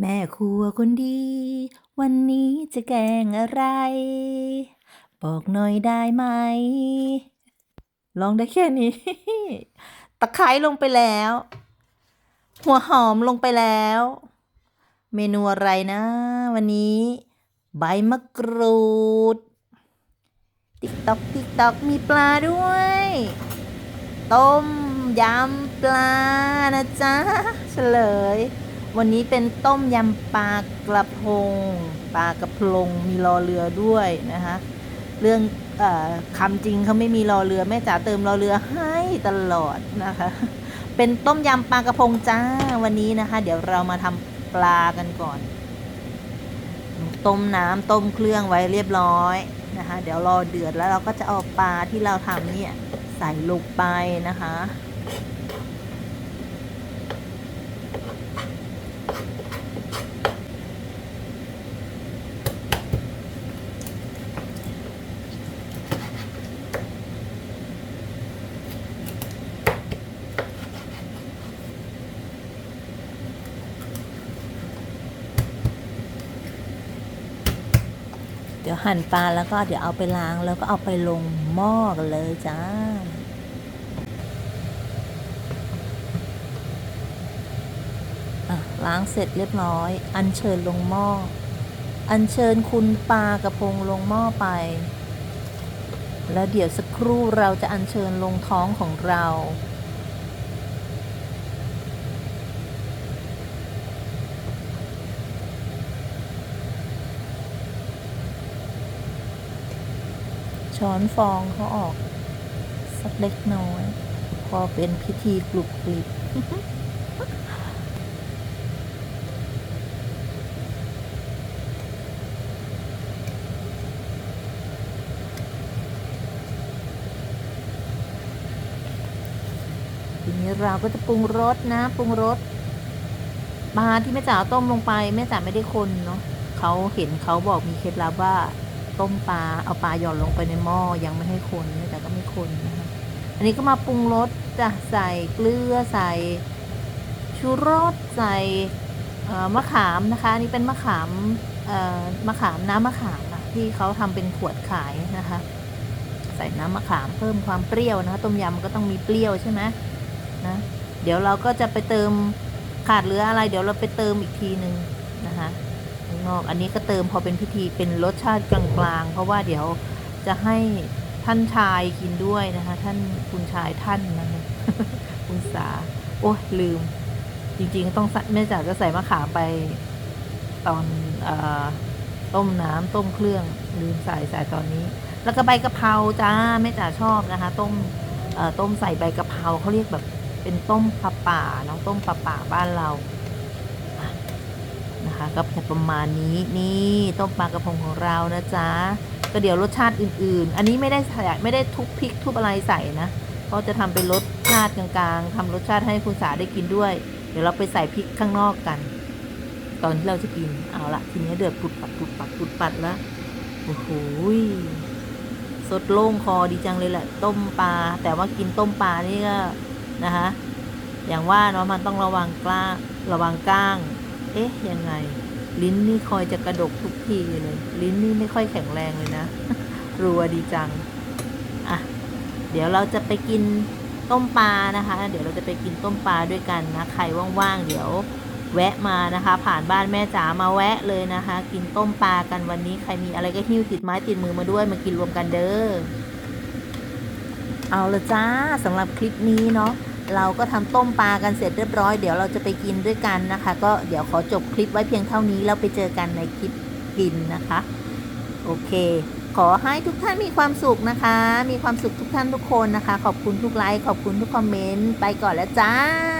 แม่ครัวคนดี วันนี้จะแกงอะไร บอกหน่อยได้ไหม ลองได้แค่นี้ ตะไคร้ลงไปแล้ว หัวหอมลงไปแล้ว เมนูอะไรนะ วันนี้ ใบมะกรูด ติ๊กตอกติ๊กตอกมีปลาด้วย ต้มยำปลานะจ๊ะ เฉลย วันนี้เป็นต้มยำปลากระพง ปลากระพงมีรอเรือด้วยนะคะ เรื่องอคำจริงเขาไม่มีรอเรือแม่จ๋าเติมรอเรือให้ตลอดนะคะ เป็นต้มยำปลากระพงจ้าวันนี้นะคะ เดี๋ยวเรามาทำปลากันก่อน ต้มน้ำต้มเครื่องไว้เรียบร้อยนะคะ เดี๋ยวรอเดือดแล้วเราก็จะเอาปลาที่เราทำเนี่ยใส่ลงไปนะคะ ดี๋ยวหั่นปลาแล้วก็เดี๋ยวเอาไปล้างแล้วก็เอาไปลงหม้อกันเลยจ้าล้างเสร็จเรียบร้อย อัญเชิญลงหม้อ อัญเชิญคุณปลากระพงลงหม้อไป แล้วเดี๋ยวสักครู่เราจะอัญเชิญลงท้องของเรา ช้อนฟองเขาออก สักเล็กน้อย พอเป็นพิธีกลุบกลิบทีนี้เราก็จะปรุงรสนะปรุงรสปลาที่แม่จ๋าต้มลงไปแม่จ๋าไม่ได้คนเนาะเขาเห็นเขาบอกมีเคล็ดลับว่า ต้มปลาเอาปลาหย่อนลงไปในหม้อยังไม่ให้คนแม่ก็ไม่คนนะคะอันนี้ก็มาปรุงรสจ้ะใส่เกลือใส่ชูรสใส่มะขามนะคะอันนี่เป็นมะขามมะขามน้ำมะขามอะที่เขาทำเป็นขวดขายนะคะ ใส่น้ำมะขามเพิ่มความเปรี้ยวนะคะต้มยำก็ต้องมีเปรี้ยวใช่ไหมนะเดี๋ยวเราก็จะไปเติมขาดเหลืออะไร เดี๋ยวเราไปเติมอีกทีหนึ่งนะคะ ข้างนอก อันนี้ก็เติมพอเป็นพิธีเป็นรสชาติกลางๆ เพราะว่าเดี๋ยวจะให้ท่านชายกินด้วยนะคะ ท่านคุณชายท่านนะคุณสา โอ้ลืม จริงๆ ต้องแม่จ๋าจะใส่มะขามไปตอนอต้มน้ำต้มเครื่องลืมใส่ใส่ตอนนี้ แล้วก็ใบกะเพราจ้าแม่จ๋าชอบนะคะ ต้มต้มใส่ใบกะเพราเขาเรียกแบบเป็นต้มปลาป่าเนาะต้มปลาป่าบ้านเรา คะก็จะประมาณนี้นี่ต้มปลากระพงของเรานะจ๊ะก็เดี๋ยวรสชาติอื่นๆ อันนี้ไม่ได้ใส่ไม่ได้ทุบพริกทุบอะไรใส่นะก็จะทำเป็นรสชาติกลางๆทำรสชาติให้คุณสาได้กินด้วย เดี๋ยวเราไปใส่พริกข้างนอกกัน ตอนที่เราจะกินเอาละทีนี้เดือดปุดปัดปุดปัดปุดปัดแล้วโอ้โหสดโล่งคอดีจังเลยแหละ ต้มปลา แต่ว่ากินต้มปลานี่ก็นะคะอย่างว่าเนาะมันต้องระวังกล้างระวังก้าง เอ๊ะยังไง ลิ้นนี่คอยจะกระดกทุกทีเลย ลิ้นนี่ไม่ค่อยแข็งแรงเลยนะรัวดีจัง อะ เดี๋ยวเราจะไปกินต้มปลานะคะ เดี๋ยวเราจะไปกินต้มปลาด้วยกันนะ ใครว่างๆ เดี๋ยวแวะมานะคะ ผ่านบ้านแม่จ๋ามาแวะเลยนะคะ กินต้มปลากันวันนี้ ใครมีอะไรก็หิ้วติดไม้ติดมือมาด้วยมากินรวมกันเด้อ เอาละจ้าสำหรับคลิปนี้เนาะ เราก็ทำต้มปลากันเสร็จเรียบร้อย เดี๋ยวเราจะไปกินด้วยกันนะคะ ก็เดี๋ยวขอจบคลิปไว้เพียงเท่านี้แล้วไปเจอกันในคลิปกินนะคะ โอเค ขอให้ทุกท่านมีความสุขนะคะ มีความสุขทุกท่านทุกคนนะคะ ขอบคุณทุกไลค์ขอบคุณทุกคอมเมนต์ไปก่อนแล้วจ้า